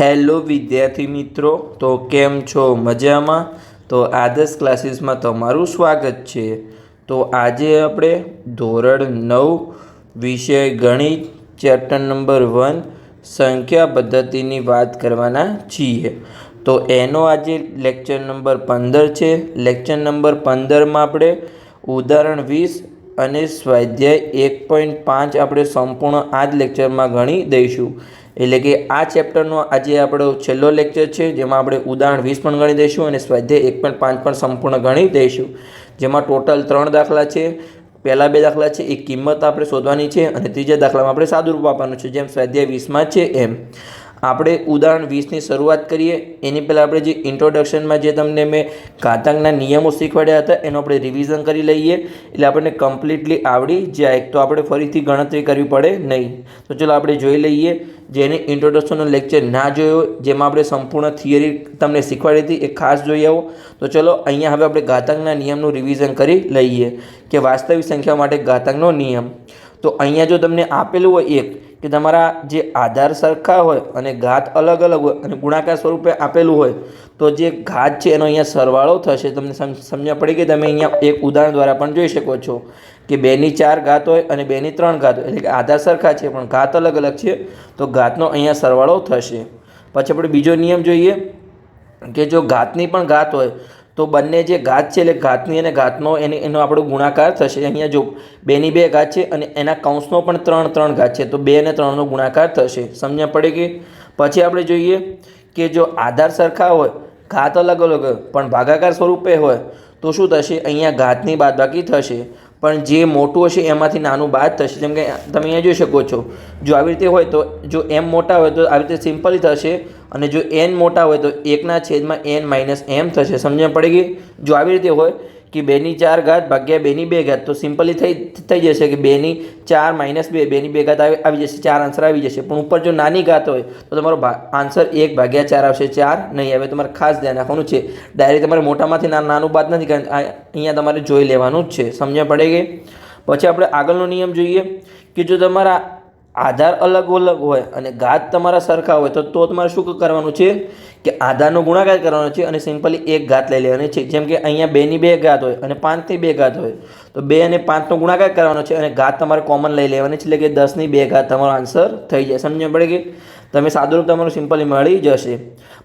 Hello વિદ્યાર્થી મિત્રો, તો કેમ છો? મજામાં? તો આદર્શ ક્લાસીસમાં તમારું સ્વાગત છે. તો આજે આપણે ધોરણ નવ, વિષય ગણિત, ચેપ્ટર નંબર વન, સંખ્યા પદ્ધતિની વાત કરવાના છીએ. તો એનો આજે લેક્ચર નંબર પંદર છે. લેક્ચર નંબર પંદરમાં આપણે ઉદાહરણ વીસ અને સ્વાધ્યાય એક પોઈન્ટ પાંચ આપણે સંપૂર્ણ આ જ લેક્ચરમાં ગણી દઈશું. એટલે કે આ ચેપ્ટરનો આજે આપણો છેલ્લો લેક્ચર છે, જેમાં આપણે ઉદાહરણ વીસ પણ ગણી દઈશું અને સ્વાધ્યાય એક પણ પાંચ પણ સંપૂર્ણ ગણી દઈશું. જેમાં ટોટલ ત્રણ દાખલા છે, પહેલા બે દાખલા છે એ કિંમત આપણે શોધવાની છે અને ત્રીજા દાખલામાં આપણે સાદુરૂપ આપવાનું છે, જેમ સ્વાધ્યાય વીસમાં છે એમ. આપણે ઉદાહરણ વીસની શરૂઆત કરીએ. એની પહેલાં આપણે જે ઇન્ટ્રોડક્શનમાં જે તમને મેં ઘાતાંકના નિયમો શીખવાડ્યા હતા, એનું આપણે રિવિઝન કરી લઈએ. એટલે આપણને કમ્પ્લીટલી આવડી જાય, તો આપણે ફરીથી ગણતરી કરવી પડે નહીં. તો ચલો આપણે જોઈ લઈએ. જેને ઇન્ટ્રોડક્શનનો લેક્ચર ના જોયો, જેમાં આપણે સંપૂર્ણ થિયરી તમને શીખવાડી હતી, એ ખાસ જોઈ આવો. તો ચલો, અહીંયા હવે આપણે ઘાતાંકના નિયમનું રિવિઝન કરી લઈએ, કે વાસ્તવિક સંખ્યા માટે ઘાતાંકનો નિયમ. તો અહીંયા જો તમને આપેલું હોય એક કે તમારા જે આધાર સરખા હોય અને ઘાત અલગ અલગ હોય અને ગુણાકાર સ્વરૂપે આપેલું હોય, તો જે ઘાત છે એનો અહીંયા સરવાળો થશે. તમને સમ, સમજણ પડી કે તમે અહીંયા એક ઉદાહરણ દ્વારા પણ જોઈ શકો છો કે બેની ચાર ઘાત હોય અને બેની ત્રણ ઘાત હોય. એટલે કે આધાર સરખા છે, પણ ઘાત અલગ અલગ છે, તો ઘાતનો અહીંયા સરવાળો થશે. પછી આપણે બીજો નિયમ જોઈએ કે જો ઘાતની પણ ઘાત હોય તો બંને જે ઘાત છે, એટલે ઘાતની અને ઘાતનો એને, એનો આપણો ગુણાકાર થશે. અહીંયા જો બેની બે ઘાત છે અને એના કૌંસનો પણ ત્રણ ત્રણ ઘાત છે, તો બે અને ત્રણનો ગુણાકાર થશે. સમજ્યા પડે કે પછી આપણે જોઈએ કે જો આધાર સરખા હોય, ઘાત અલગ અલગ હોય, પણ ભાગાકાર સ્વરૂપે હોય, તો શું થશે? અહીંયા ઘાતની બાદબાકી થશે. પણ જે મોટું હશે એમાંથી નાનું બાદ થશે. જેમ કે તમે અહીંયા જોઈ શકો છો. જો આવી રીતે હોય તો જો એમ મોટા હોય તો આવી રીતે સિમ્પલી થશે અને જો એન મોટા હોય તો એકના છેદમાં એન માઇનસ એમ થશે. સમજણ પડી ગઈ? જો આવી રીતે હોય કે બેની ચાર ઘાત ભાગ્યા બેની બે ઘાત. તો સિમ્પલી થઈ થઈ જશે કે બેની ચાર માઇનસ બે, બેની બે ઘાત આવી જશે, ચાર આન્સર આવી જશે. પણ ઉપર જો નાની ઘાત હોય, તો તમારો આન્સર એક ભાગ્યા ચાર આવશે, ચાર નહીં આવે. તમારે ખાસ ધ્યાન રાખવાનું છે. ડાયરેક્ટ તમારે મોટામાંથી નાનું બાદ નથી કારણ અહીંયા તમારે જોઈ લેવાનું જ છે. સમજણ પડે કે? પછી આપણે આગળનો નિયમ જોઈએ કે જો તમારા આધાર અલગ અલગ હોય અને ઘાત તમારા સરખા હોય, તો તો તમારે શું કરવાનું છે? કે આધારનો ગુણાકાર કરવાનો છે અને સિમ્પલી એક ઘાત લઈ લેવાની છે. જેમ કે અહીંયા બેની બે ઘાત હોય અને પાંચની બે ઘાત હોય, તો બે અને પાંચનો ગુણાકાર કરવાનો છે અને ઘાત તમારે કોમન લઈ લેવાની છે. એટલે કે દસની બે ઘાત તમારો આન્સર થઈ જાય. સમજ પડે કે? તમે સાદુરૂપ તમારું સિમ્પલી મળી જશે.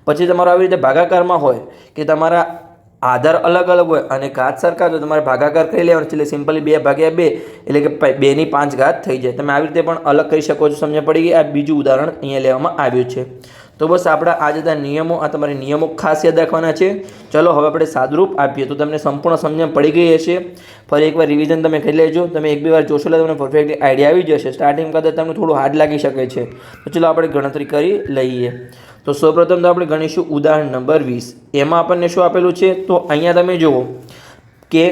પછી તમારો આવી રીતે ભાગાકારમાં હોય કે તમારા આધાર અલગ અલગ હોય અને ઘાત સરખા તો તમારે ભાગાકાર કરી લેવાનો છે. એટલે સિમ્પલી બે ભાગ્યા બે, એટલે કે બેની પાંચ ઘાત થઈ જાય. તમે આવી રીતે પણ અલગ કરી શકો છો. સમજ પડી ગઈ? આ બીજું ઉદાહરણ અહીંયા લેવામાં આવ્યું છે. તો બસ આપણા આ જતા નિયમો, આ તમારે નિયમો ખાસ યાદ રાખવાના છે. ચલો, હવે આપણે સાદરૂપ આપીએ. તો તમને સંપૂર્ણ સમજણ પડી ગઈ હશે. ફરી એકવાર રિવિઝન તમે કરી લેજો. તમે એક બે વાર જોશો એટલે તમને પરફેક્ટલી આઈડિયા આવી જશે. સ્ટાર્ટિંગ કદાચ તમને થોડું હાર્ડ લાગી શકે છે. તો ચલો, આપણે ગણતરી કરી લઈએ. તો સૌપ્રથમ તો આપણે ગણીશું ઉદાહરણ નંબર વીસ. એમાં આપણને શું આપેલું છે? તો અહીંયા તમે જુઓ કે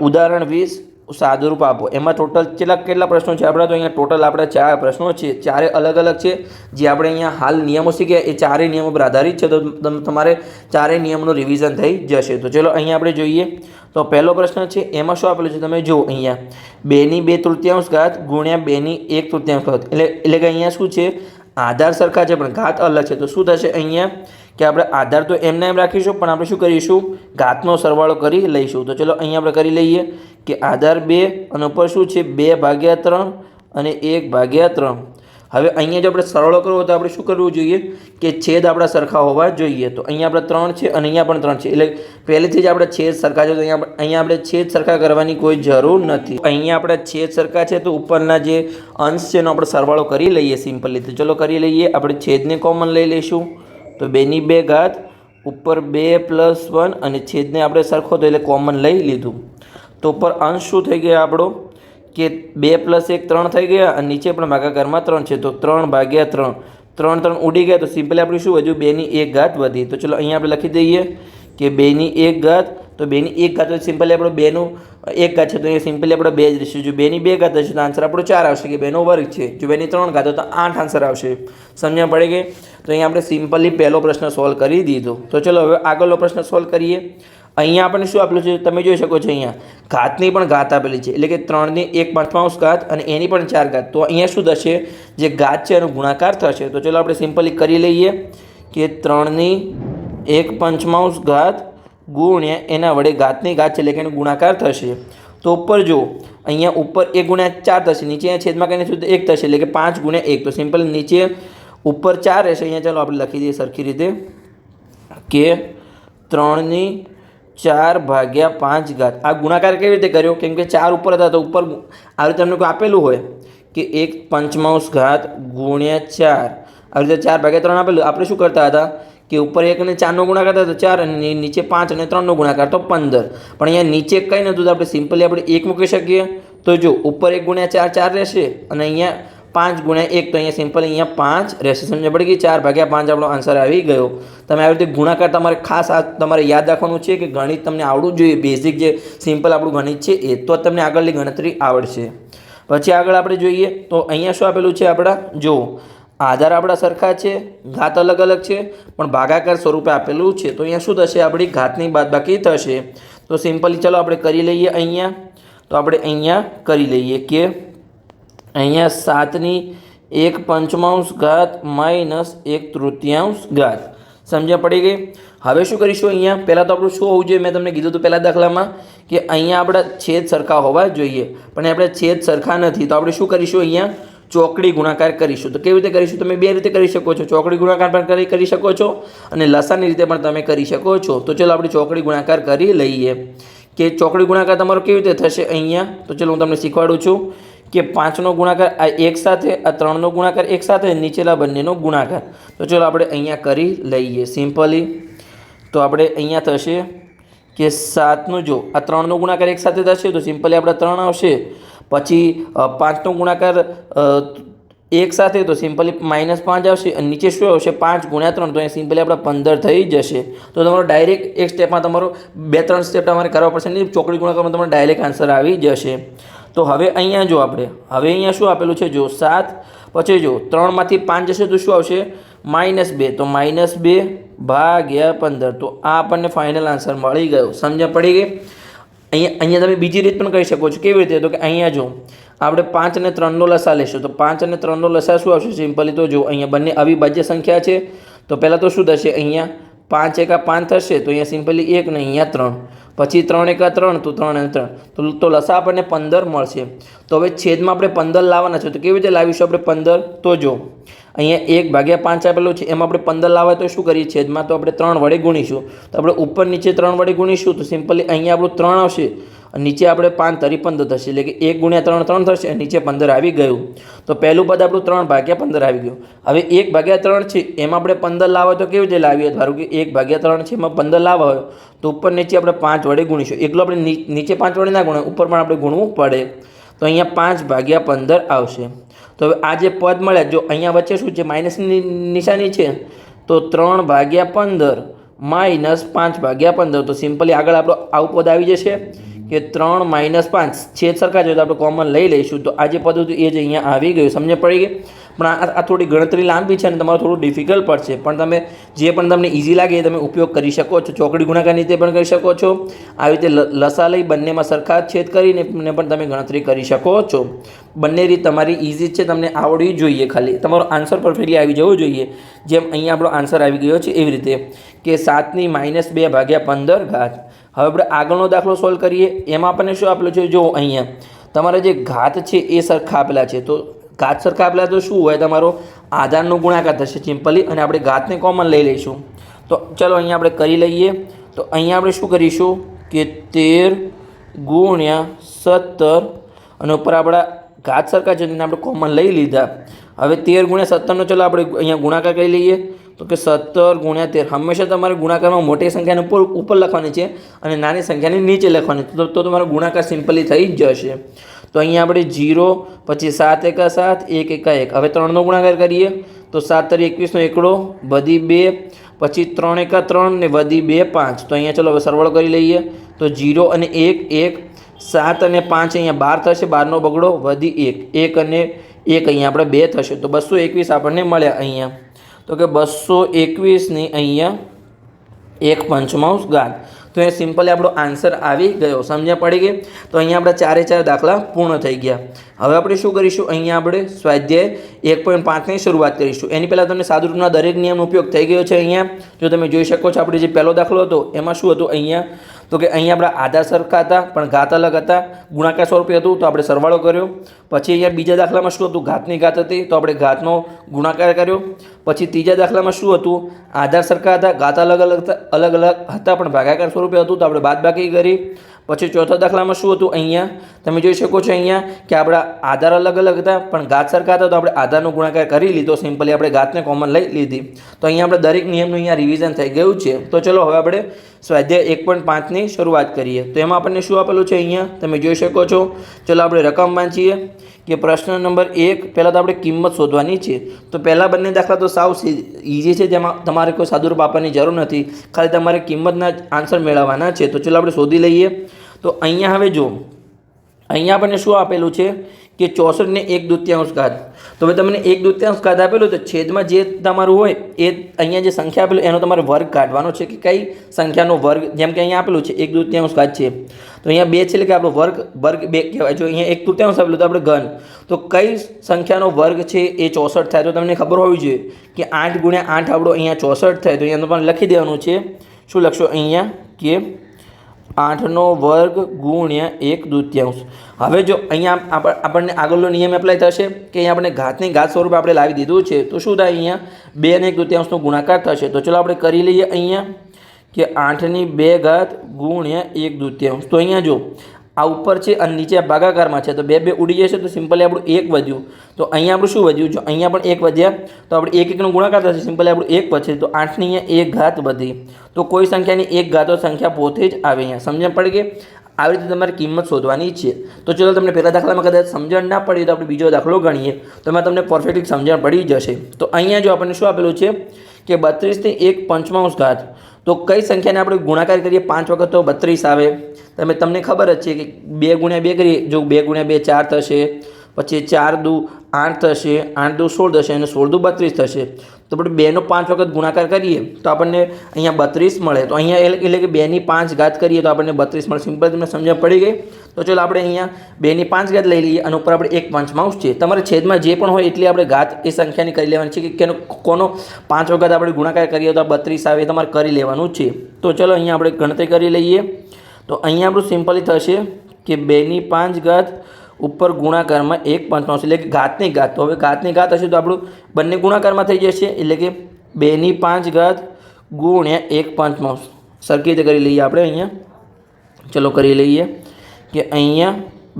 ઉદાહરણ વીસ સાદુરૂપ આપો. એમાં ટોટલ કેટલા કેટલા પ્રશ્નો છે આપણા? તો અહીંયા ટોટલ આપણા ચાર પ્રશ્નો છે. ચારે અલગ અલગ છે. જે આપણે અહીંયા હાલ નિયમો શીખ્યા, એ ચારેય નિયમો પર આધારિત છે. તો તમારે ચારેય નિયમોનું રિવિઝન થઈ જશે. તો ચલો અહીંયા આપણે જોઈએ. તો પહેલો પ્રશ્ન છે, એમાં શું આપેલું છે? તમે જુઓ અહીંયા. બેની બે તૃતીયાંશ ઘાત ગુણ્યા બેની એક તૃતીયાંશ ઘાત. એટલે એટલે કે અહીંયા શું છે? આધાર સરખા છે, પણ ઘાત અલગ છે. તો શું થશે અહીંયા? કે આપણે આધાર તો એમને એમ રાખીશું, પણ આપણે શું કરીશું? ઘાતનો સરવાળો કરી લઈશું. તો ચલો અહીંયા આપણે કરી લઈએ કે આધાર બે અને ઉપર શું છે? બે ભાગ્યા ત્રણ અને એક ભાગ્યા ત્રણ. હવે અહીંયા જો આપણે સરળો કરવો તો આપણે શું કરવું જોઈએ? કે છેદ આપણા સરખા હોવા જોઈએ. તો અહીંયા આપણે ત્રણ છે અને અહીંયા પણ ત્રણ છે. એટલે પહેલેથી જ આપણે છેદ સરખા છે, તો અહીંયા અહીંયા આપણે છેદ સરખા કરવાની કોઈ જરૂર નથી. અહીંયા આપણે છેદ સરખા છે, તો ઉપરના જે અંશ છે એનો આપણે સરવાળો કરી લઈએ સિમ્પલ તો ચલો કરી લઈએ, આપણે છેદને કોમન લઈ લઈશું. તો બેની બે ઘાત, ઉપર બે પ્લસ વન અને છેદને આપણે સરખો તો એટલે કોમન લઈ લીધું. તો ઉપર અંશ શું થઈ ગયા આપણો? કે બે પ્લસ એક ત્રણ થઈ ગયા અને નીચે પણ ભાગાકારમાં ત્રણ છે. તો ત્રણ ભાગ્યા ત્રણ. ત્રણ ત્રણ ઉડી ગયા તો સિમ્પલી આપણે શું વધ્યું? બેની એક ઘાત વધી. તો ચલો અહીંયા આપણે લખી દઈએ કે બેની એક ઘાત. તો બેની એક ઘાત સિમ્પલી આપણો બેનું એક ઘાત છે. તો અહીંયા સિમ્પલી આપણે બે જ રહેશે. જો બેની બે ઘાત હશે તો આન્સર આપણો ચાર આવશે કે બેનો વર્ગ છે. જો બેની ત્રણ ઘાત તો આઠ આન્સર આવશે. સમજણ પડે કે તો અહીંયા આપણે સિમ્પલી પહેલો પ્રશ્ન સોલ્વ કરી દીધો. તો ચલો હવે આગળનો પ્રશ્ન સોલ્વ કરીએ. અહીંયા આપણને શું આપેલું છે? તમે જોઈ શકો છો અહીંયા. ઘાતની પણ ઘાત આપેલી છે. એટલે કે ત્રણની એક પાંચમાંશ ઘાત અને એની પણ ચાર ઘાત. તો અહીંયા શું થશે? જે ઘાત છે એનો ગુણાકાર થશે. તો ચલો આપણે સિમ્પલી કરી લઈએ કે ત્રણની એક પંચમાંશ ઘાત ગુણ્યા એના વડે ઘાતની ઘાત છે, એટલે કે એનો ગુણાકાર થશે. તો ઉપર જો અહીંયા ઉપર એક ગુણ્યા ચાર થશે. નીચે છેદમાં કહીને શું એક થશે, એટલે કે પાંચ ગુણ્યા એક. તો સિમ્પલ નીચે ઉપર ચાર રહેશે. અહીંયા ચાલો આપણે લખી દઈએ સરખી રીતે કે ત્રણની ચાર ભાગ્યા પાંચ ઘાત. આ ગુણાકાર કેવી રીતે કર્યો? કેમ કે ચાર ઉપર હતા તો ઉપર આ રીતે તમને કોઈ આપેલું હોય કે એક પંચમાંશ ઘાત ગુણ્યા ચાર. આવી રીતે ચાર ભાગ્યા ત્રણ આપેલું. આપણે શું કરતા હતા? કે ઉપર એક અને ચારનો ગુણાકાર થતો ચાર અને નીચે પાંચ અને ત્રણનો ગુણાકાર. તો પંદર. પણ અહીંયા નીચે કંઈ નહોતું તો આપણે સિમ્પલી આપણે એક મૂકી શકીએ. તો જો, ઉપર એક ગુણ્યા ચાર ચાર રહેશે. અને અહીંયા પાંચ ગુણ્યા એક, તો અહીંયા સિમ્પલ અહીંયા પાંચ રહેશે સમજ પડી ગઈ, ચાર ભાગ્યા પાંચ આપણો આન્સર આવી ગયો. તમે આવી રીતે ગુણાકાર તમારે ખાસ આ તમારે યાદ રાખવાનું છે કે ગણિત તમને આવડવું જોઈએ. બેઝિક જે સિમ્પલ આપણું ગણિત છે, એ તો તમને આગળની ગણતરી આવડશે. પછી આગળ આપણે જોઈએ, તો અહીંયા શું આપેલું છે આપણા? જો, આધાર આપણા સરખા છે, ઘાત અલગ અલગ છે, પણ ભાગાકાર સ્વરૂપે આપેલું છે. તો અહીંયા શું થશે? આપણી ઘાતની બાદબાકી થશે. તો સિમ્પલી ચલો આપણે કરી લઈએ અહીંયા. તો આપણે અહીંયા કરી લઈએ કે અહીંયા સાતની એક પંચમાંશ ઘાત માઇનસ એક તૃતીયાંશ ઘાત. સમજ્યા પડી ગઈ? હવે શું કરીશું અહીંયા? પહેલાં તો આપણું શું હોવું જોઈએ? મેં તમને કીધું હતું પહેલાં દાખલામાં કે અહીંયા આપણા છેદ સરખા હોવા જોઈએ. પણ આપણે છેદ સરખા નથી. તો આપણે શું કરીશું અહીંયા? ચોકડી ગુણાકાર કરીશું. તો કેવી રીતે કરીશું? તમે બે રીતે કરી શકો છો. ચોકડી ગુણાકાર પણ કરી શકો છો અને લસાની રીતે પણ તમે કરી શકો છો. તો ચલો આપણે ચોકડી ગુણાકાર કરી લઈએ. કે ચોકડી ગુણાકાર તમારો કેવી રીતે થશે અહીંયા? તો ચલો હું તમને શીખવાડું છું. કે પાંચનો ગુણાકાર આ એક સાથે, આ ત્રણનો ગુણાકાર એક સાથે, નીચેલા બંનેનો ગુણાકાર. તો ચલો આપણે અહીંયા કરી લઈએ સિમ્પલી. તો આપણે અહીંયા થશે કે સાતનો જો, આ ત્રણનો ગુણાકાર એક સાથે થશે, તો સિમ્પલી આપણે ત્રણ આવશે. પછી પાંચનો ગુણાકાર એક સાથે, તો સિમ્પલી માઇનસ પાંચ આવશે, અને નીચે શું આવશે? પાંચ ગુણ્યા ત્રણ, તો અહીંયા સિમ્પલી આપણે પંદર થઈ જશે. તો તમારો ડાયરેક્ટ એક સ્ટેપમાં તમારો બે ત્રણ સ્ટેપ તમારે કરવા પડશે નહીં, ચોકડી ગુણાકારમાં તમારો ડાયરેક્ટ આન્સર આવી જશે. તો હવે અહીંયા જો આપણે, હવે અહીંયા શું આપેલું છે? જો સાત, પછી જો ત્રણમાંથી પાંચ જશે તો શું આવશે? માઇનસ બે. તો માઇનસ બે ભાગ્યા પંદર. તો આ આપણને ફાઇનલ આન્સર મળી ગયો. સમજણ પડી ગઈ? અહીંયા અહીંયા તમે બીજી રીત પણ કહી શકો છો. કેવી રીતે? તો કે અહીંયા જો આપણે પાંચ અને ત્રણનો લસા લેશું. તો પાંચ અને ત્રણનો લસા શું આવશે? સિમ્પલી તો જો અહીંયા બંને અવિભાજ્ય સંખ્યા છે. તો પહેલાં તો શું થશે અહીંયા? પાંચ એકા પાંચ થશે, તો અહીંયા સિમ્પલી એક ને અહીંયા ત્રણ. પછી ત્રણ એકા ત્રણ, તો ત્રણ અને ત્રણ. તો લસા આપણને પંદર મળશે. તો હવે છેદમાં આપણે પંદર લાવવાના છે, તો કેવી રીતે લાવીશું આપણે પંદર? તો જો, અહીંયા એક ભાગ્યા પાંચ આપેલું છે, એમાં આપણે પંદર લાવવા તો શું કરીએ? છેદમાં તો આપણે ત્રણ વડે ગુણીશું. તો આપણે ઉપર નીચે ત્રણ વડે ગુણીશું, તો સિમ્પલી અહીંયા આપણું ત્રણ આવશે. નીચે આપણે પાંચ તરી પંદર થશે. એટલે કે એક ગુણ્યા ત્રણ ત્રણ થશે નીચે પંદર આવી ગયું. તો પહેલું પદ આપણું ત્રણ ભાગ્યા પંદર આવી ગયું. હવે એક ભાગ્યા ત્રણ છે, એમાં આપણે પંદર લાવવા તો કેવી રીતે લાવીએ? ધારો કે એક ભાગ્યા ત્રણ છે, એમાં પંદર લાવવા હોય તો ઉપર નીચે આપણે પાંચ વડે ગુણીશું. એકલો આપણે નીચે પાંચ વડે ના ગુણાય. ઉપર પણ આપણે ગુણવું પડે. તો અહીંયા પાંચ ભાગ્યા પંદર આવશે. તો હવે આ જે પદ મળ્યા જો અહીંયા વચ્ચે શું છે? માઇનસની નિશાની છે. તો ત્રણ ભાગ્યા પંદર માઇનસ પાંચ ભાગ્યા પંદર. તો સિમ્પલી આગળ આપણો આવું પદ આવી જશે. કે ત્રણ માઇનસ પાંચ. છેદ સરખા જોઈએ તો આપણે કોમન લઈ લઈશું. તો આ જે પદ એ જ અહીંયા આવી ગયું. સમજ પડી ગઈ? પણ આ થોડી ગણતરી લાંબી છે અને તમારું થોડું ડિફિકલ્ટ પડશે પણ તમે જે પણ તમને ઇઝી લાગે એ તમે ઉપયોગ કરી શકો છો. ચોકડી ગુણાકારની રીતે પણ કરી શકો છો. આવી રીતે લસા લઈ બંનેમાં સરખા છેદ કરીને ને પણ તમે ગણતરી કરી શકો છો. બંને રીત તમારી ઇઝી છે. તમને આવડવી જોઈએ ખાલી. તમારો આન્સર પરફેક્ટલી આવી જવો જોઈએ. જેમ અહીંયા આપણો આન્સર આવી ગયો છે એવી રીતે કે સાતની માઇનસ બે ભાગ્યા પંદર ઘાત. હવે આપણે આગળનો દાખલો સોલ્વ કરીએ. એમાં આપણને શું આપેલું છે? જો અહીંયા તમારા જે ઘાત છે એ સરખા આપેલા છે. તો ઘાત સરખા આપેલા તો શું હોય? તમારો આધારનો ગુણાકાર થશે સિમ્પલી અને આપણે ઘાતને કોમન લઈ લઈશું. તો ચલો અહીંયા આપણે કરી લઈએ. તો અહીંયા આપણે શું કરીશું? કે તેર ગુણ્યા સત્તર અને ઉપર આપણા ઘાત સરખા છે તેને આપણે કોમન લઈ લીધા. હવે તેર ગુણ્યા સત્તરનો ચલો આપણે અહીંયા ગુણાકાર કરી લઈએ. તો કે સત્તર ગુણ્યા તેર. હંમેશા તમારે ગુણાકારમાં મોટી સંખ્યાને ઉપર ઉપર લખવાની છે અને નાની સંખ્યાને નીચે લખવાની તો તમારો ગુણાકાર સિમ્પલી થઈ જશે. તો અહીંયા આપણે જીરો, પછી સાત એકા સાત, એક એકા એક. હવે ત્રણનો ગુણાકાર કરીએ. તો સાત તરી એકવીસનો એકડો, વધી બે, પછી ત્રણ એકા ત્રણ ને વધી બે પાંચ. તો અહીંયા ચલો હવે સરવાળો કરી લઈએ. તો જીરો અને એક એક. સાત અને પાંચ અહીંયા બાર થશે, બારનો બગડો, વધી એક. એક અને એક અહીંયા આપણે બે થશે. તો બસો એકવીસ આપણને મળ્યા અહીંયા. તો કે બસો એકવીસની અહીંયા એક પંચમાંશ ઘાત. તો એ સિમ્પલી આપણો આન્સર આવી ગયો. સમજ્યા પડી ગઈ? તો અહીંયા આપણા ચારે ચાર દાખલા પૂર્ણ થઈ ગયા. હવે આપણે શું કરીશું? અહીંયા આપણે સ્વાધ્યાય એક પોઈન્ટ પાંચની શરૂઆત કરીશું. એની પહેલાં તમને સાદુરૂપના દરેક નિયમનો ઉપયોગ થઈ ગયો છે અહીંયા. જો તમે જોઈ શકો છો, આપણે જે પહેલો દાખલો હતો, એમાં શું હતું અહીંયા? તો કે અહીંયા આપણા આધા સરખા હતા, પણ ઘાત અલગ હતા. ગુણાકાર સ્વરૂપે હતું, તો આપણે સરવાળો કર્યો. પછી અહીંયા બીજા દાખલામાં શું હતું? ઘાતની ઘાત હતી, તો આપણે ઘાતનો ગુણાકાર કર્યો. પછી ત્રીજા દાખલામાં શું હતું? આધાર સરખા હતા, ગાતા અલગ અલગ અલગ અલગ હતા, પણ ભાગાકાર સ્વરૂપે હતું, તો આપણે બાદબાકી કરી. પછી ચોથા દાખલામાં શું હતું? અહીંયા તમે જોઈ શકો છો અહીંયા કે આપણા આધાર અલગ અલગ હતા, પણ ગાત સરખા હતા, તો આપણે આધારનો ગુણાકાર કરી લીધો. સિમ્પલી આપણે ગાતને કોમન લઈ લીધી. તો અહીંયા આપણે દરેક નિયમનું અહીંયા રિવિઝન થઈ ગયું છે. તો ચલો હવે આપણે સ્વાધ્યાય એક પોઈન્ટ પાંચની શરૂઆત કરીએ. તો એમાં આપણને શું આપેલું છે અહીંયા? તમે જોઈ શકો છો. ચલો આપણે રકમ વાંચીએ. કે પ્રશ્ન નંબર એક, પહેલાં તો આપણે કિંમત શોધવાની છે. તો પહેલાં બંને દાખલા તો સાવ ઇઝી છે, જેમાં તમારે કોઈ સાદુરૂપ આપવાની જરૂર નથી. ખાલી તમારે કિંમતના આન્સર મેળવવાના છે. તો ચલો આપણે શોધી લઈએ. તો અહીંયા હવે જો અહીંયા આપણને શું આપેલું છે? કે ચોસઠને એક દૂત્યાંશ ઘાત. તો હવે તમને એક દૂત્યાંશ ઘાત આપેલું તો છેદમાં જે તમારું હોય એ અહીંયા જે સંખ્યા આપેલું એનો તમારે વર્ગ કાઢવાનો છે કે કઈ સંખ્યાનો વર્ગ? જેમ કે અહીંયા આપેલું છે, એક દૂત્યાંશ ઘાત છે. તો અહીંયા બે છે કે આપણો વર્ગ વર્ગ બે કહેવાય. જો અહીંયા એક તૃતીયાંશ આપેલું તો આપણે ઘન. તો કઈ સંખ્યાનો વર્ગ છે એ ચોસઠ થાય? તો તમને ખબર હોવી જોઈએ કે આઠ ગુણ્યા આઠ આપણો અહીંયા ચોસઠ થાય. તો અહીંયા તમારે લખી દેવાનું છે. શું લખશો? અહીંયા કે આઠનો વર્ગ ગુણ્યા એક દૂત્યાંશ. હવે જો અહીંયા આપ- આપણને આગળનો નિયમ એપ્લાય થશે કે અહીંયા આપણે ઘાતની ઘાત સ્વરૂપે આપણે લાવી દીધું છે, તો શું થાય અહીંયા? બે અને એક દૂત્યાંશનો ગુણાકાર થશે. તો ચલો આપણે કરી લઈએ અહીંયા કે આઠની બે ઘાત ગુણ્યા એક દૂત્યાંશ. તો અહીંયા જો આ ઉપર છે અને નીચે આ ભાગાકારમાં છે. તો બે બે ઉડી જશે તો સિમ્પલી આપણું એક વધ્યું. તો અહીંયા આપણું શું વધ્યું? જો અહીંયા પણ એક વધ્યા, તો આપણે એક એકનો ગુણાકાર થશે. સિમ્પલી આપણું એક વધશે. તો આઠની અહીંયા એક ઘાત વધી. તો કોઈ સંખ્યાની એક ઘાતો સંખ્યા પોતે જ આવે અહીંયા. સમજણ પડે કે આવી રીતે તમારે કિંમત શોધવાની છે. તો ચલો તમને પહેલા દાખલામાં કદાચ સમજણ ના પડી તો આપણે બીજો દાખલો ગણીએ. તો એમાં તમને પરફેક્ટલી સમજણ પડી જશે. તો અહીંયા જો આપણને શું આપેલું છે? કે બત્રીસથી એક પંચમાંશ ઘાત. તો કઈ સંખ્યાને આપણે ગુણાકાર કરીએ? પાંચ વખત તો બત્રીસ આવે. તમે તમને ખબર જ છે કે બે ગુણ્યા બે કરીએ. જો બે ગુણ્યા બે ચાર થશે પછી ચાર દુ આઠ થશે, આઠ દુ સોળ થશે અને સોળ દુ બત્રીસ થશે. તો આપણે બેનો પાંચ વખત ગુણાકાર કરીએ, તો આપણને અહીંયા બત્રીસ મળે. તો અહીંયા એટલે કે બેની પાંચ ઘાત કરીએ તો આપણને બત્રીસ મળે. સિમ્પલ તમને સમજણ પડી ગઈ? તો ચલો આપણે અહીંયા બેની પાંચ ઘાત લઈ લઈએ અને ઉપર આપણે એક પંચમાંશ છે. તમારે છેદમાં જે પણ હોય એટલી આપણે ઘાત એ સંખ્યાની કરી લેવાની છે કે કેનો, કોનો પાંચ વખત આપણે ગુણાકાર કરીએ તો આ બત્રીસ આવે તમારે કરી લેવાનું છે. તો ચલો અહીંયા આપણે ગણતરી કરી લઈએ. તો અહીંયા આપણું સિમ્પલી થશે કે બેની પાંચ ઘાત ઉપર ગુણાકારમાં એક પંચમાંશ એટલે કે ઘાતની ઘાત. તો હવે ઘાતની ઘાત હશે તો આપણું બંને ગુણાકારમાં થઈ જશે. એટલે કે બેની પાંચ ઘાત ગુણ્યા એક પંચમાંશ સરખી રીતે કરી લઈએ આપણે અહીંયા. ચલો કરી લઈએ કે અહીંયા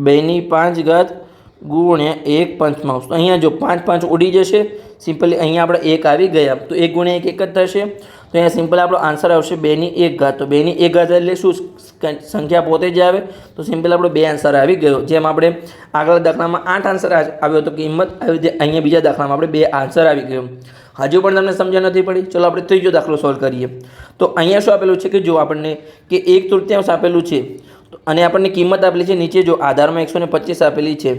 બેની પાંચ ઘાત ગુણ્યા એક પંચમાંશ અહીંયા જો પાંચ પાંચ ઉડી જશે, સિમ્પલી અહીંયા આપણે એક આવી ગયા. તો એક ગુણ્યા એક એક જ થશે. તો અહીંયા સિમ્પલ આપણો આન્સર આવશે બેની એક ઘાત. તો બેની એક ઘાત એટલે શું? સંખ્યા પોતે જ આવે. તો સિમ્પલ આપણો બે આન્સર આવી ગયો. જેમ આપણે આગળ દાખલામાં આઠ આન્સર આવ્યો હતો કિંમત આવી રીતે અહીંયા બીજા દાખલામાં આપણે બે આન્સર આવી ગયો. હજુ પણ તમને સમજણ નથી પડી? ચલો આપણે ત્રીજો દાખલો સોલ્વ કરીએ. તો અહીંયા શું આપેલું છે કે જો આપણને કે એક તૃતીયાંશ આપેલું છે અને આપણને કિંમત આપેલી છે નીચે જો આધારમાં એકસો ને પચીસ આપેલી છે.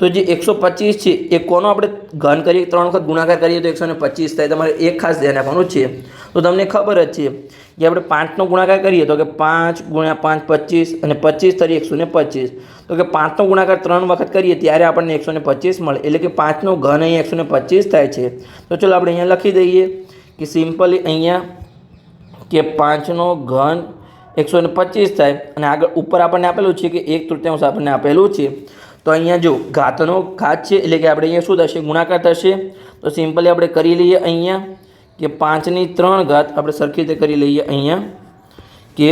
તો જે એકસો પચીસ છે, એ કોનો આપણે ઘન કરીએ, ત્રણ વખત ગુણાકાર કરીએ તો એકસો પચીસ થાય. તમારે એક ખાસ ધ્યાન રાખવાનું છે. તો તમને ખબર જ છે કે આપણે પાંચનો ગુણાકાર કરીએ તો કે પાંચ ગુણ્યા પાંચ પચીસ અને પચીસ તરી એકસો પચીસ. તો કે પાંચનો ગુણાકાર ત્રણ વખત કરીએ ત્યારે આપણને એકસો પચીસ મળે. એટલે કે પાંચનો ઘન અહીંયા એકસો પચીસ થાય છે. તો ચલો આપણે અહીંયા લખી દઈએ કે સિમ્પલી અહીંયા કે પાંચનો ઘન એકસો ને પચીસ થાય. અને આગળ ઉપર આપણને આપેલું છે કે એક તૃતીયાંશ આપણને આપેલું છે. તો અહીંયા જો ઘાતનો ઘાત છે એટલે કે આપણે અહીંયા શું થશે? ગુણાકાર થશે. તો સિમ્પલી આપણે કરી લઈએ અહીંયા કે પાંચની ત્રણ ઘાત આપણે સરખી રીતે કરી લઈએ અહીંયા કે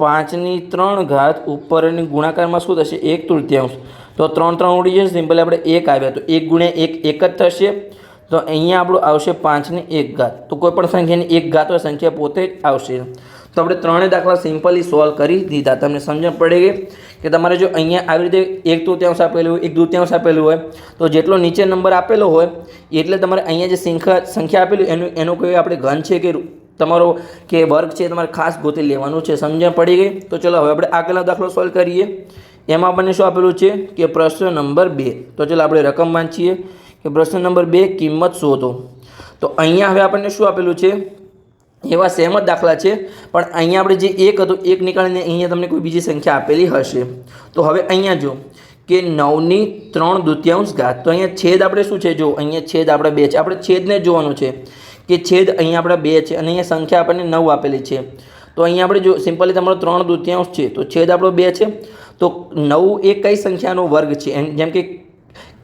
પાંચની ત્રણ ઘાત ઉપરની ગુણાકારમાં શું થશે? એક તૃતીયાંશ. તો ત્રણ ત્રણ ઉડી જશે, સિમ્પલી આપણે એક આવ્યા. તો એક ગુણ્યા એક એક જ થશે. તો અહીંયા આપણું આવશે પાંચની એક ઘાત. તો કોઈ પણ સંખ્યાની એક ઘાત હોય, સંખ્યા પોતે આવશે. તો આપણે ત્રણેય દાખલા સિમ્પલી સોલ્વ કરી દીધા. તમને સમજણ પડી ગઈ કે તમારે જો અહીંયા આવી રીતે એક તૃત્યાંશ આપેલું હોય, એક દૃત્યાંશ આપેલું હોય, તો જેટલો નીચે નંબર આપેલો હોય, એટલે તમારે અહીંયા જે સંખ્યા સંખ્યા આપેલી એનું એનું કોઈ આપણે ઘન છે કે તમારો કે વર્ગ છે તમારે ખાસ ગોતી લેવાનું છે. સમજણ પડી ગઈ? તો ચલો હવે આપણે આગળનો દાખલો સોલ્વ કરીએ. એમાં આપણને શું આપેલું છે કે પ્રશ્ન નંબર બે. તો ચલો આપણે રકમ વાંચીએ કે પ્રશ્ન નંબર બે કિંમત શોધો. તો અહીંયા હવે આપણને શું આપેલું છે? એવા સેમ જ દાખલા છે, પણ અહીંયા આપણે જે એક હતું, એક નીકળીને અહીંયા તમને કોઈ બીજી સંખ્યા આપેલી હશે. તો હવે અહીંયા જો, કે નવની ત્રણ દૂત્યાંશ ઘાત, તો અહીંયા છેદ આપણે શું છે? જો, અહીંયા છેદ આપણે બે છે. આપણે છેદને જોવાનું છે કે છેદ અહીંયા આપણે બે છે, અને અહીંયા સંખ્યા આપણને નવ આપેલી છે. તો અહીંયા આપણે જો, સિમ્પલી તમારો ત્રણ દૂત્યાંશ છે, તો છેદ આપણો બે છે. તો નવ એ કઈ સંખ્યાનો વર્ગ છે? એમ, જેમ કે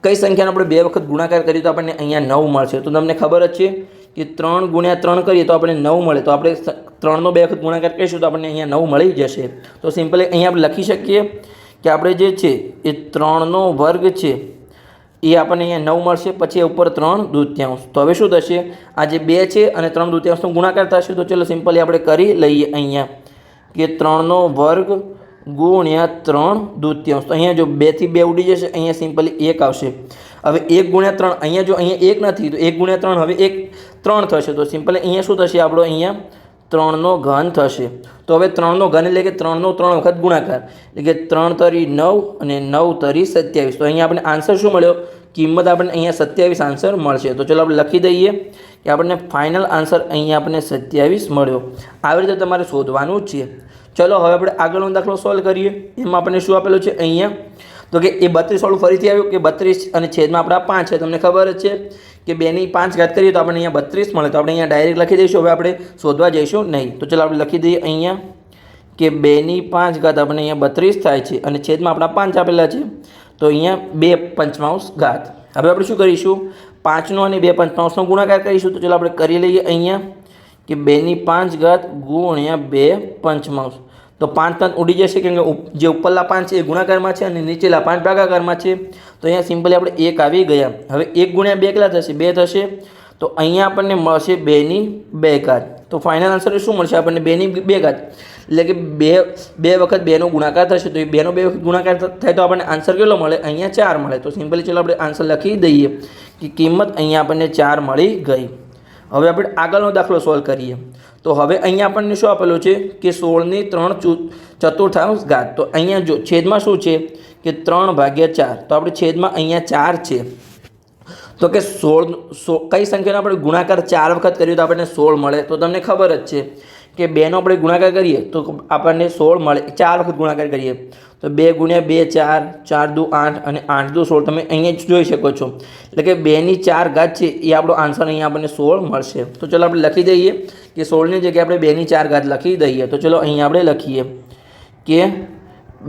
કઈ સંખ્યાનો આપણે બે વખત ગુણાકાર કરીએ તો આપણને અહીંયા નવ મળશે. તો તમને ખબર જ છે કે ત્રણ ગુણ્યા ત્રણ કરીએ તો આપણને નવ મળે. તો આપણે ત્રણનો બે વખત ગુણાકાર કરીશું તો આપણને અહીંયા નવ મળી જશે. તો સિમ્પલી અહીંયા આપણે લખી શકીએ કે આપણે જે છે એ ત્રણનો વર્ગ છે એ આપણને અહીંયા નવ મળશે, પછી ઉપર ત્રણ દૂત્યાંશ. તો હવે શું થશે? આ જે બે છે અને ત્રણ દૂત્યાંશનો ગુણાકાર થશે, તો ચલો સિમ્પલી આપણે કરી લઈએ અહીંયા કે ત્રણનો વર્ગ ગુણ્યા ત્રણ દૂત્યાંશ. તો અહીંયા જો બેથી બે ઉડી જશે, અહીંયા સિમ્પલી એક આવશે. હવે એક ગુણ્યા ત્રણ, અહીંયા જો અહીંયા એક નથી, તો એક ગુણ્યા ત્રણ, હવે એક ત્રણ થશે. તો સિમ્પલ અહીંયા શું થશે? આપણો અહીંયા ત્રણનો ઘન થશે. તો હવે ત્રણનો ઘન એટલે કે ત્રણનો ત્રણ વખત ગુણાકાર. એટલે કે ત્રણ તરી નવ અને નવ તરી સત્યાવીસ. તો અહીંયા આપણે આન્સર શું મળ્યો? કિંમત આપણને અહીંયા સત્યાવીસ આન્સર મળશે. તો ચલો આપણે લખી દઈએ કે આપણને ફાઇનલ આન્સર અહીંયા આપણને સત્યાવીસ મળ્યો. આવી રીતે તમારે શોધવાનું છે. ચલો હવે આપણે આગળનો દાખલો સોલ્વ કરીએ. એમાં આપણને શું આપેલું છે? અહીંયા. તો કે એ બત્રીસ વાળું ફરીથી આવ્યું કે બત્રીસ અને છેદમાં આપણા પાંચ છે. તમને ખબર જ છે. કે બેની પાંચ ઘાત કરીએ તો આપણને અહીંયા બત્રીસ મળે. તો આપણે અહીંયા ડાયરેક્ટ લખી દઈશું. હવે આપણે શોધવા જઈશું. નહીં. તો ચાલો આપણે લખી દઈએ અહીંયા કે બેની પાંચ ઘાત આપણને અહીંયા બત્રીસ થાય છે અને છેદમાં આપણા પાંચ આપેલા છે. તો અહીંયા બે પંચમાંશ ઘાત. હવે આપણે શું કરીશું? પાંચનો અને બે પંચમાંશનો ગુણાકાર કરીશું. તો ચાલો આપણે કરી લઈએ અહીંયા કે બેની પાંચ ઘાત ગુણ્યા બે પંચમાંશ. તો પાંચ પાંચ ઉડી જશે કેમ કે જે ઉપરલા પાંચ છે એ ગુણાકારમાં છે અને નીચેલા પાંચ ભાગાકારમાં છે. તો અહીંયા સિમ્પલી આપણે એક આવી ગયા. હવે એક ગુણ્યા બે કેટલા થશે? બે થશે. તો અહીંયા આપણને મળશે બેની બે ઘાત. તો ફાઇનલ આન્સર શું મળશે? આપણને બેની બે ઘાત. એટલે કે બે બે વખત બેનો ગુણાકાર થશે. તો એ બેનો બે વખત ગુણાકાર થાય તો આપણને આન્સર કેટલો મળે? અહીંયા ચાર મળે. તો સિમ્પલી ચલો આપણે આન્સર લખી દઈએ કે કિંમત અહીંયા આપણને ચાર મળી ગઈ. હવે આપણે આગળનો દાખલો સોલ્વ કરીએ. તો હવે અહીંયા આપણને શું આપેલું છે કે સોળની ત્રણ ચતુર્થાંશ ઘાત. તો અહીંયા જો છેદમાં શું છે? કે ત્રણ ભાગ્યા ચાર. તો આપણે છેદમાં અહીંયા ચાર છે. તો કે સોળ સો કઈ સંખ્યાનો આપણે ગુણાકાર ચાર વખત કરીએ તો આપણને સોળ મળે. તો તમને ખબર જ છે. કે બેનો આપણે ગુણાકાર કરીએ તો આપણને સોળ મળે, ચાર વખત ગુણાકાર કરીએ. તો બે ગુણ્યા બે, ચાર ચાર દુ આઠ અને આઠ દુ સોળ. તમે અહીંયા જ જોઈ શકો છો. એટલે કે બેની ચાર ઘાત છે, એ આપણો આન્સર અહીંયા આપણને સોળ મળશે. તો ચલો આપણે લખી દઈએ કે સોળની જગ્યાએ આપણે બેની ચાર ઘાત લખી દઈએ. તો ચલો અહીંયા આપણે લખીએ કે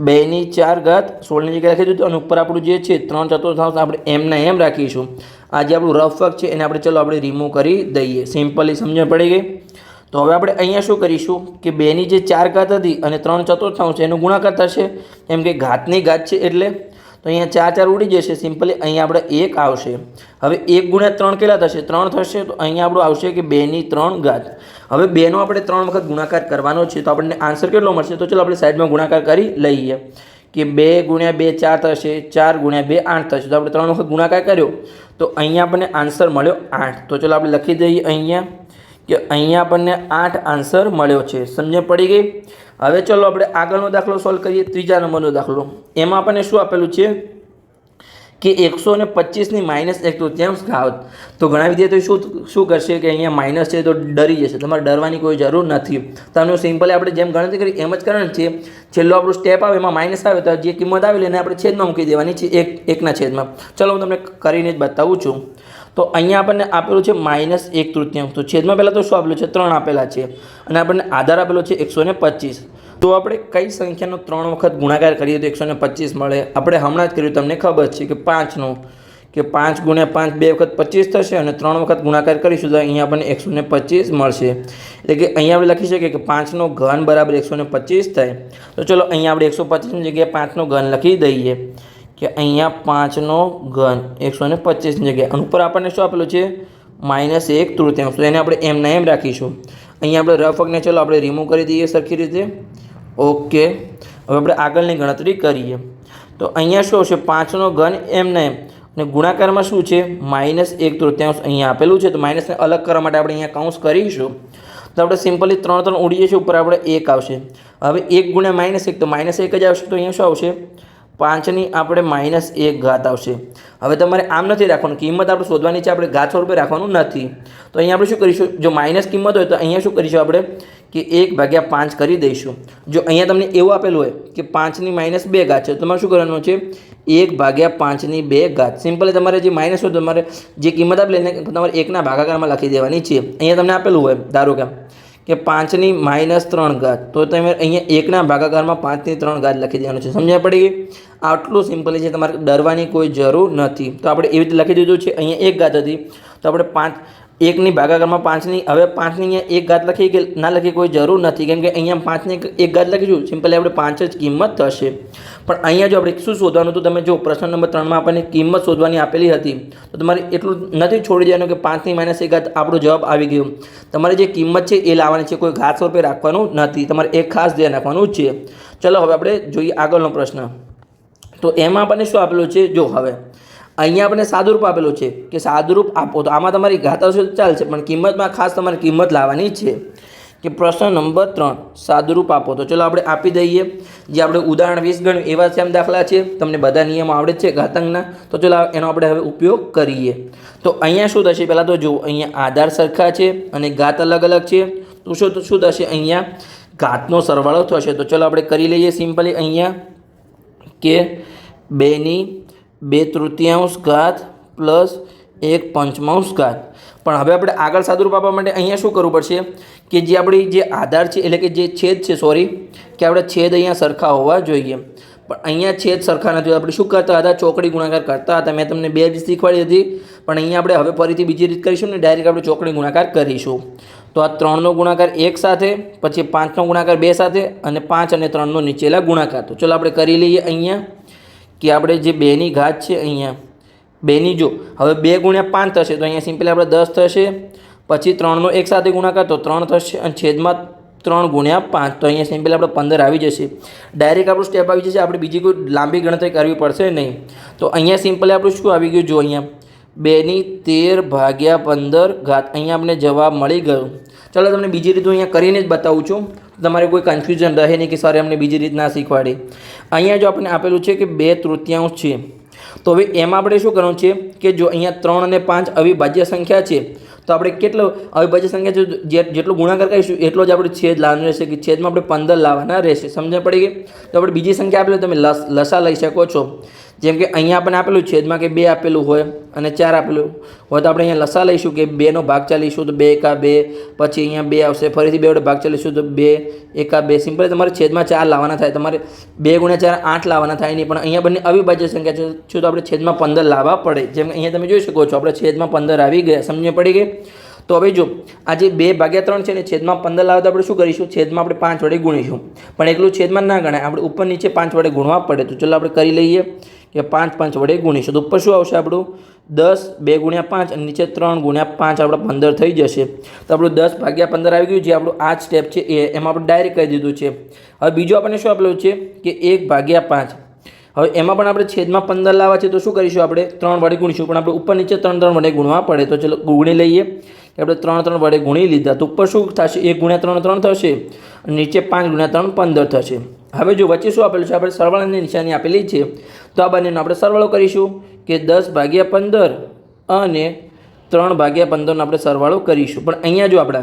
બેની ચાર ઘાત સોળની જગ્યાએ લખી દીધું અને ઉપર આપણું જે છે, ત્રણ ચતુર્થાંશ આપણે એમના એમ રાખીશું. આ જે આપણું રફ વર્ક છે, એને આપણે ચલો આપણે રિમૂવ કરી દઈએ. સિમ્પલી સમજણ પડી ગઈ? તો હવે આપણે અહીંયા શું કરીશું કે બેની જે ચાર ઘાત હતી અને ત્રણ ચતુર્થાંશ છે, એનો ગુણાકાર થશે. એમ કે ઘાતની ઘાત છે એટલે તો અહીંયા ચાર ચાર ઉડી જશે. સિમ્પલી અહીંયા આપણે એક આવશે. હવે એક ગુણ્યા ત્રણ કેટલા થશે? ત્રણ થશે. તો અહીંયા આપણું આવશે કે બેની ત્રણ ઘાત. હવે બેનો આપણે ત્રણ વખત ગુણાકાર કરવાનો છે. તો આપણને આન્સર કેટલો મળશે? તો ચલો આપણે સાઈડમાં ગુણાકાર કરી લઈએ કે બે ગુણ્યા બે ચાર થશે. ચાર ગુણ્યા બે આઠ થશે. તો આપણે ત્રણ વખત ગુણાકાર કર્યો. તો અહીંયા આપણને આન્સર મળ્યો આઠ. તો ચલો આપણે લખી દઈએ અહીંયા. કે અહીંયા આપણને આઠ આન્સર મળ્યો છે. સમજણ પડી ગઈ? હવે ચલો આપણે આગળનો દાખલો સોલ્વ કરીએ, ત્રીજા નંબરનો દાખલો. એમાં આપણને શું આપેલું છે? કે એકસો ને પચીસની માઇનસ એક તૃતીયાંશ ઘાત તો ઘણા વિદ્યાર્થીઓ શું શું કરશે કે અહીંયા માઇનસ છે તો ડરી જશે. તમારે ડરવાની કોઈ જરૂર નથી. તમને સિમ્પલી આપણે જેમ ગણતરી કરી એમ જ કરવાનું છે. છેલ્લો આપણું સ્ટેપ આવે, એમાં માઇનસ આવે તો જે કિંમત આવેલી એને આપણે છેદમાં મૂકી દેવાની છે. એક, એકના છેદમાં. ચલો હું તમને કરીને જ બતાવું છું. તો અહીંયા આપણને આપેલું છે માઇનસ એક તૃતીયાંશ. તો છેદમાં પહેલાં તો શું આપેલું છે? ત્રણ આપેલા છે. અને આપણને આધાર આપેલો છે એકસો ને પચીસ. તો આપણે કઈ સંખ્યાનો ત્રણ વખત ગુણાકાર કરીએ તો એકસો પચીસ મળે? આપણે હમણાં જ કર્યું, તમને ખબર છે કે પાંચનો. કે પાંચ ગુણ્યા પાંચ બે વખત પચીસ થશે અને ત્રણ વખત ગુણાકાર કરીશું તો અહીંયા આપણને એકસો ને પચીસ મળશે. એટલે કે અહીંયા આપણે લખી શકીએ કે પાંચનો ઘન બરાબર એકસો ને થાય. તો ચલો અહીંયા આપણે એકસો પચીસની જગ્યાએ પાંચનો ઘન લખી દઈએ. કે અહીંયા પાંચનો ઘન, એકસો ને પચીસની જગ્યાએ. ઉપર આપણને શું આપેલું છે? માઇનસ એક તૃતીયાંશ. તો એને આપણે એમના એમ રાખીશું. અહીંયા આપણે રફ વર્કને ચલો, આપણે રિમૂવ કરી દઈએ સરખી રીતે. ઓકે હવે આપણે આગળની ગણતરી કરીએ. તો અહીંયા શું હશે પાંચનો ઘન એમને એમ. અને ગુણાકારમાં શું છે? માઇનસ એક તૃતીયાંશ અહીંયા આપેલું છે. તો માઇનસને અલગ કરવા માટે આપણે અહીંયા કાઉન્સ કરીશું. તો આપણે સિમ્પલી ત્રણ ત્રણ ઉડીએ છીએ. ઉપર આપણે એક આવશે. હવે એક ગુણ્યા માઇનસ એક, તો માઇનસ એક જ આવશે. તો અહીંયા શું આવશે? પાંચની આપણે માઇનસ એક ઘાત આવશે. હવે તમારે આમ નથી રાખવાનું. કિંમત આપણે શોધવાની છે, આપણે ઘાત સ્વરૂપે રાખવાનું નથી. તો અહીંયા આપણે શું કરીશું? જો માઇનસ કિંમત હોય તો અહીંયા શું કરીશું આપણે? કે એક ભાગ્યા પાંચ કરી દઈશું. જો અહીંયા તમને એવું આપેલું હોય કે પાંચની માઇનસ બે ઘાત છે તમારે શું કરવાનું છે? એક ભાગ્યા પાંચની બે ઘાત. સિમ્પલી તમારે જે માઇનસ હોય તમારે જે કિંમત આપેલી તમારે એકના ભાગાકારમાં લખી દેવાની છે. અહીંયા તમને આપેલું હોય, ધારો કે કે પાંચની માઇનસ ત્રણ ઘાત. તો તમે અહીંયા એકના ભાગાકારમાં પાંચની ત્રણ ઘાત લખી દેવાનું છે. સમજ્યા પડી ગઈ? આટલું સિમ્પલી છે, તમારે ડરવાની કોઈ જરૂર નથી. તો આપણે એવી રીતે લખી દીધું છે, અહીંયા એક ઘાત હતી. તો આપણે પાંચ એકની ભાગાકારમાં પાંચની, હવે પાંચની અહીંયા એક ઘાત લખી કે ના લખી કોઈ જરૂર નથી. કેમ કે અહીંયા પાંચની એક ઘાત લખીશું. સિમ્પલી આપણે પાંચ જ કિંમત થશે. પણ અહીંયા જો આપણે શું શોધવાનું હતું, તમે જો પ્રશ્ન નંબર ત્રણમાં આપણને કિંમત શોધવાની આપેલી હતી, તો તમારે એટલું નથી છોડી દેવાનું કે પાંચની માઇનસ એક ઘાત આપણો જવાબ આવી ગયો. તમારે જે કિંમત છે એ લાવવાની છે, કોઈ ઘાત સ્વરૂપે રાખવાનું નથી. તમારે એક ખાસ ધ્યાન રાખવાનું છે. ચલો હવે આપણે જોઈએ આગળનો પ્રશ્ન. તો એમાં આપણને શું આપેલું છે? જો હવે અહીંયા આપણને સાદુરૂપ આપેલું છે કે સાદુરૂપ આપો તો આમાં તમારી ઘાત આવશે તો ચાલશે, પણ કિંમતમાં ખાસ તમારે કિંમત લાવવાની છે કે પ્રશ્ન નંબર ત્રણ, સાદુરૂપ આપો તો ચલો આપણે આપી દઈએ. જે આપણે ઉદાહરણ વીસ ગણ્યું એવા સેમ દાખલા છે. તમને બધા નિયમો આવડે છે ઘાતકના. તો ચલો એનો આપણે હવે ઉપયોગ કરીએ. તો અહીંયા શું થશે? પહેલાં તો જુઓ, અહીંયા આધાર સરખા છે અને ઘાત અલગ અલગ છે. તો શું શું થશે અહીંયા? ઘાતનો સરવાળો થશે. તો ચલો આપણે કરી લઈએ સિમ્પલી અહીંયા કે બેની બે તૃતીયાંશ ઘાત પ્લસ એક પંચમાંશ ઘાત. પણ હવે આપણે આગળ સાદુરૂપ આપવા માટે અહીંયા શું કરવું પડશે? કે જે આપણી જે આધાર છે, એટલે કે જે છેદ છે સોરી કે આપણે છેદ અહીંયા સરખા હોવા જોઈએ. પણ અહીંયા છેદ સરખા નથી આપણે શું કરતા હતા? ચોકડી ગુણાકાર કરતા હતા. મેં તમને બે રીત શીખવાડી હતી. પણ અહીંયા આપણે હવે ફરીથી બીજી રીત કરીશું ને ડાયરેક્ટ આપણે ચોકડી ગુણાકાર કરીશું. તો આ ત્રણનો ગુણાકાર એક સાથે, પછી પાંચનો ગુણાકાર બે સાથે અને પાંચ અને ત્રણનો નીચેલા ગુણાકાર. તો ચલો આપણે કરી લઈએ અહીંયા. કે આપણે જે બેની ઘાત છે અહીંયા, બેની જો, હવે બે ગુણ્યા પાંચ થશે, તો અહીંયા સિમ્પલી આપણે દસ થશે, પછી ત્રણનો એક સાથે ગુણાકાર, તો ત્રણ થશે, અને છેદમાં ત્રણ ગુણ્યા પાંચ, તો અહીંયા સિમ્પલી આપણે પંદર આવી જશે. ડાયરેક્ટ આપણું સ્ટેપ આવી જશે, આપણે બીજી કોઈ લાંબી ગણતરી કરવી પડશે નહીં. તો અહીંયા સિમ્પલી આપણું શું આવી ગયું, જો અહીંયા, બેની તેર ભાગ્યા પંદર ઘાત, અહીંયા આપણે જવાબ મળી ગયો. ચાલો તમને બીજી રીત અહીંયા કરીને જ બતાવું છું. તમારે કોઈ કન્ફ્યુઝન રહે નહીં કે સરે અમને બીજી રીત ના શીખવાડી. અહીંયા જો આપણને આપેલું છે કે બે તૃતીયાંશ છે, તો હવે એમાં આપણે શું કરવાનું છે કે જો અહીંયા ત્રણ અને પાંચ અવિભાજ્ય સંખ્યા છે, તો આપણે કેટલો અવિભાજ્ય સંખ્યા જે જેટલો ગુણાકાર કરીશું, એટલો જ આપણે છેદ લાવવાનો રહેશે કે છેદમાં આપણે પંદર લાવવાના રહેશે. સમજણ પડી ગઈ? તો આપણે બીજી સંખ્યા આપેલી તમે લસ લસા લઈ શકો છો. જેમ કે અહીંયા આપણને આપેલું છેદમાં કે બે આપેલું હોય અને ચાર આપેલું હોય, તો આપણે અહીંયા લસા લઈશું કે બેનો ભાગ ચાલીશું, તો બે એકા બે, પછી અહીંયા બે આવશે, ફરીથી બે વડે ભાગ ચાલીશું, તો બે એકા બે. સિમ્પલ તમારે છેદમાં ચાર લાવવાના થાય, તમારે બે ગુણ્યા ચાર આઠ લાવવાના થાય નહીં, પણ અહીંયા બંને અવિભાજ્ય સંખ્યા છે છું તો આપણે છેદમાં પંદર લાવવા પડે. જેમ અહીંયા તમે જોઈ શકો છો, આપણે છેદમાં પંદર આવી ગયા સમજ પડી ગઈ? તો હવે જો, આ જે બે ભાગ્યા ત્રણ છે ને, છેદમાં પંદર લાવે તો આપણે શું કરીશું? છેદમાં આપણે પાંચ વડે ગુણીશું. પણ એકલું છેદમાં ના ગણાય, આપણે ઉપર નીચે પાંચ વડે ગુણવા પડે, તો ચલો આપણે કરી લઈએ. કે પાંચ પાંચ વડે ગુણીશું તો ઉપર શું આવશે આપણું? દસ, બે ગુણ્યા પાંચ અને નીચે ત્રણ ગુણ્યા પાંચ આપણે પંદર થઈ જશે. તો આપણું દસ ભાગ્યા પંદર આવી ગયું જે આપણું આ સ્ટેપ છે એ એમાં આપણે ડાયરેક્ટ કહી દીધું છે. હવે બીજું આપણને શું આપેલું છે કે એક ભાગ્યા પાંચ. હવે એમાં પણ આપણે છેદમાં પંદર લાવવા છે તો શું કરીશું આપણે? ત્રણ વડે ગુણીશું. પણ આપણે ઉપર નીચે ત્રણ ત્રણ વડે ગુણવા પડે. તો ચલો ગુણી લઈએ. કે આપણે ત્રણ ત્રણ વડે ગુણી લીધા. તો ઉપર શું થશે? એક ગુણ્યા ત્રણ ત્રણ થશે. નીચે પાંચ ગુણ્યા ત્રણ પંદર થશે. હવે જો વચ્ચે શું આપેલું છે? આપણે સરવાળાની નિશાની આપેલી છે. તો આ બંનેનો આપણે સરવાળો કરીશું કે દસ ભાગ્યા પંદર અને ત્રણ ભાગ્યા પંદરનો આપણે સરવાળો કરીશું. પણ અહીંયા જો આપણા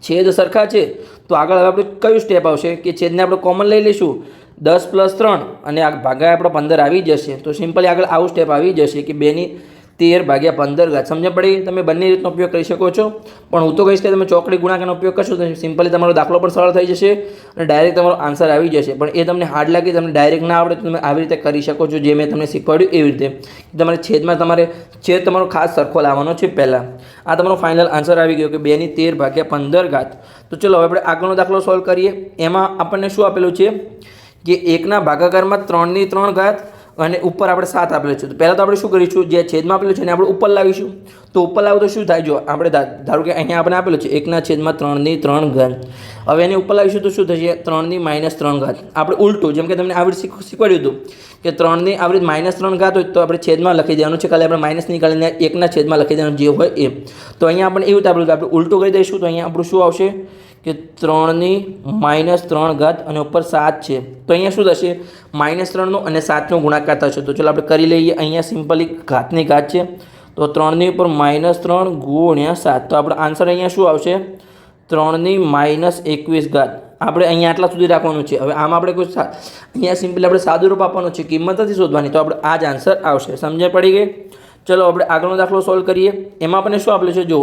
છેદ સરખા છે, તો આગળ હવે આપણે કયું સ્ટેપ આવશે? કે છેદને આપણે કોમન લઈ લઈશું. દસ પ્લસ ત્રણ અને આ ભાગ્યા આપણો પંદર આવી જશે. તો સિમ્પલી આગળ આવું સ્ટેપ આવી જશે કે બેની તેર ભાગ્યા પંદર ઘાત. સમજ પડી? તમે બંને રીતનો ઉપયોગ કરી શકો છો. પણ હું તો કહીશ કે તમે ચોકડી ગુણાકારનો ઉપયોગ કરશો તો સિમ્પલી તમારો દાખલો પણ સરળ થઈ જશે અને ડાયરેક્ટ તમારો આન્સર આવી જશે. પણ એ તમને હાર્ડ લાગે, તમને ડાયરેક્ટ ના આવડે તો તમે આવી રીતે કરી શકો છો જે મેં તમને શીખવાડ્યું એવી રીતે. તમારે છેદમાં તમારે, છેદ તમારો ખાસ સરખો લાવવાનો છે પહેલાં. આ તમારો ફાઇનલ આન્સર આવી ગયો કે બેની તેર ભાગ્યા પંદર ઘાત. તો ચલો હવે આપણે આગળનો દાખલો સોલ્વ કરીએ. એમાં આપણને શું આપેલું છે? કે એકના ભાગાકારમાં ત્રણની ત્રણ ઘાત અને ઉપર આપણે સાત આપેલો છે. તો પહેલાં તો આપણે શું કરીશું? જે છેદમાં આપેલું છે એને આપણે ઉપર લાવીશું. તો ઉપર લાવો તો શું થાય? જો આપણે ધારો કે અહીંયા આપણે આપેલું છે, એકના છેદમાં ત્રણની ત્રણ ઘાત હવે એને ઉપર લાવીશું તો શું થશે? ત્રણની માઇનસ ત્રણ ઘાત. આપણે ઉલટું, જેમ કે તમને આવડી શીખ શીખવાડ્યું હતું કે ત્રણની આવડી માઇનસ ત્રણ ઘાત હોય તો આપણે છેદમાં લખી દેવાનું છે. ખાલી આપણે માઇનસ નીકાળીને એકના છેદમાં લખી દેવાનું જે હોય એ. તો અહીંયા આપણે એવું આપેલું આપણે ઉલટું કરી દઈશું. તો અહીંયા આપણું શું આવશે? કે ત્રણની માઇનસ ત્રણ ઘાત અને ઉપર સાત છે. તો અહીંયા શું થશે? માઇનસ ત્રણનો અને સાતનો ગુણાકાર થશે. તો ચાલો આપણે કરી લઈએ. અહીંયા સિમ્પલી ઘાતની ઘાત છે. તો ત્રણની ઉપર માઇનસ ત્રણ ગુણ્યા સાત. તો આપણો આન્સર અહીંયા શું આવશે? ત્રણની માઇનસ એકવીસ ઘાત. આપણે અહીંયા આટલા સુધી રાખવાનું છે. હવે આમ આપણે કોઈ અહીંયા સિમ્પલી આપણે સાદું રૂપ આપવાનું છે. કિંમત નથી શોધવાની. તો આપણે આ જ આન્સર આવશે. સમજણ પડી ગઈ? ચલો આપણે આગળનો દાખલો સોલ્વ કરીએ. એમાં આપણને શું આપેલું છે? જો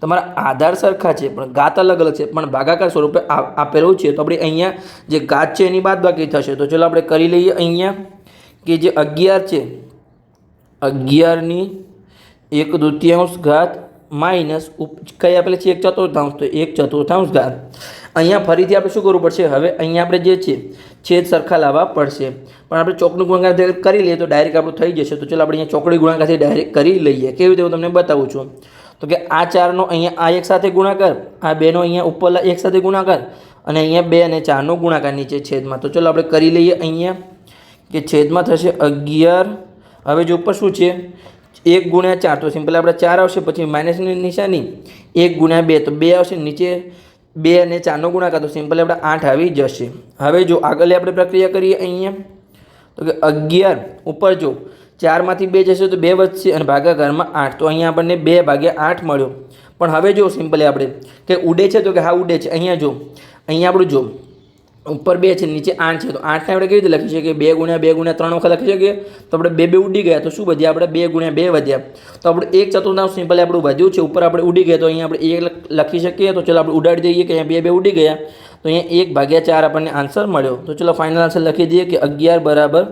તમારા આધાર સરખા છે, પણ ગાત અલગ અલગ છે, પણ ભાગાકાર સ્વરૂપે આપેલું છે. તો આપણે અહીંયા જે ગાત છે એની બાદ બાકી થશે. તો ચલો આપણે કરી લઈએ અહીંયા કે જે અગિયાર છે, અગિયારની એક દ્વિતીયાંશ ઘાત માઇનસ કઈ આપેલી છે? એક ચતુર્થાંશ. તો એક ચતુર્થાંશ ઘાત. અહીંયા ફરીથી આપણે શું કરવું પડશે? હવે અહીંયા આપણે જે છે, છેદ સરખા લાવવા પડશે. પણ આપણે ચોકડી ગુણાકાર કરી લઈએ તો ડાયરેક્ટ આપણું થઈ જશે. તો ચલો આપણે અહીંયા ચોકડી ગુણાકારથી ડાયરેક્ટ કરી લઈએ. કેવી રીતે હું તમને બતાવું છું? તો કે આ ચારનો અહીંયા આ એક સાથે ગુણાકાર, આ બેનો અહીંયા ઉપર એક સાથે ગુણાકાર અને અહીંયા બે અને ચારનો ગુણાકાર નીચે છેદમાં. તો ચલો આપણે કરી લઈએ અહીંયા કે છેદમાં થશે અગિયાર. હવે જો ઉપર શું છે? એક ગુણ્યા ચાર. તો સિમ્પલ આપણે ચાર આવશે, પછી માઇનસની નિશાની એક ગુણ્યા બે. તો બે આવશે નીચે બે અને ચારનો ગુણાકાર. તો સિમ્પલ આપણે આઠ આવી જશે. હવે જો આગળ આપણે પ્રક્રિયા કરીએ અહીંયા. તો કે અગિયાર. ઉપર જો ચારમાંથી બે જશે તો બે વધશે અને ભાગાકારમાં આઠ. તો અહીંયા આપણને બે ભાગ્યા આઠ મળ્યો. પણ હવે જો સિમ્પલી આપણે, કે ઉડે છે તો કે હા ઉડે છે. અહીંયા જો, અહીંયા આપણું જો, ઉપર બે છે, નીચે આઠ છે. તો આઠને આપણે કેવી રીતે લખી શકીએ? બે ગુણ્યા બે ગુણ્યા ત્રણ વખત લખી શકીએ? તો આપણે બે બે ઉડી ગયા તો શું વધ્યા? આપણે બે ગુણ્યા બે વધ્યા. તો આપણે એક ચતુર્થાંશ સિમ્પલ આપણું વધ્યું છે. ઉપર આપણે ઉડી ગયા તો અહીંયા આપણે એક લખી શકીએ. તો ચલો આપણે ઉડાડી દઈએ કે અહીંયા બે બે ઉડી ગયા. તો અહીંયા એક ભાગ્યા ચાર આપણને આન્સર મળ્યો. તો ચલો ફાઇનલ આન્સર લખી દઈએ કે અગિયાર બરાબર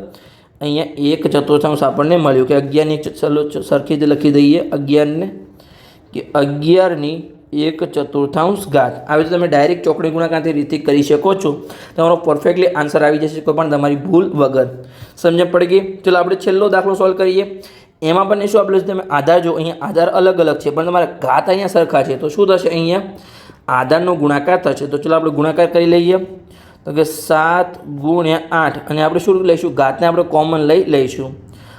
અહીંયા એક ચતુર્થાંશ આપણને મળ્યું કે અગિયારની ચલો સરખી જ લખી દઈએ, અગિયારને, કે અગિયારની એક ચતુર્થાંશ ઘાત. આવી રીતે તમે ડાયરેક્ટ ચોકડી ગુણાકારથી રીતે કરી શકો છો. તમારો પરફેક્ટલી આન્સર આવી જશે કોઈ પણ તમારી ભૂલ વગર. સમજણ પડી ગઈ? ચલો આપણે છેલ્લો દાખલો સોલ્વ કરીએ. એમાં પણ શું આપણે તમે આધાર જો અહીંયા આધાર અલગ અલગ છે, પણ તમારા ઘાત અહીંયા સરખા છે. તો શું થશે અહીંયા? આધારનો ગુણાકાર થશે. તો ચલો આપણે ગુણાકાર કરી લઈએ. તો કે સાત ગુણ્યા આઠ. અને આપણે શું લઈશું? ઘાતને આપણે કોમન લઈ લઈશું.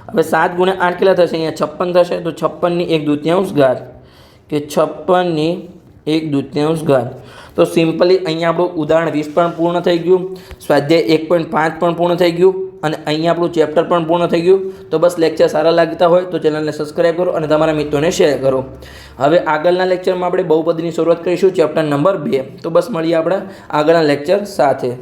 હવે સાત ગુણ્યા આઠ કેટલા થશે? અહીંયા છપ્પન થશે. તો છપ્પનની એક દૃત્યાંશ ઘાત કે છપ્પનની એક દૃત્યાંશ ઘાત. તો સિમ્પલી અહીંયા આપણું ઉદાહરણ વીસ પણ પૂર્ણ થઈ ગયું. સ્વાધ્યાય એક પોઈન્ટ પાંચ પણ પૂર્ણ થઈ ગયું. અને અહીંયા આપણું ચેપ્ટર પણ પૂર્ણ થઈ ગયું. તો બસ લેક્ચર સારા લાગતા હોય તો ચેનલને સબસ્ક્રાઈબ કરો અને તમારા મિત્રોને શેર કરો. હવે આગળના લેક્ચરમાં આપણે બહુપદીની શરૂઆત કરીશું ચેપ્ટર નંબર બે. તો બસ મળીએ આપણે આગળના લેક્ચર સાથે.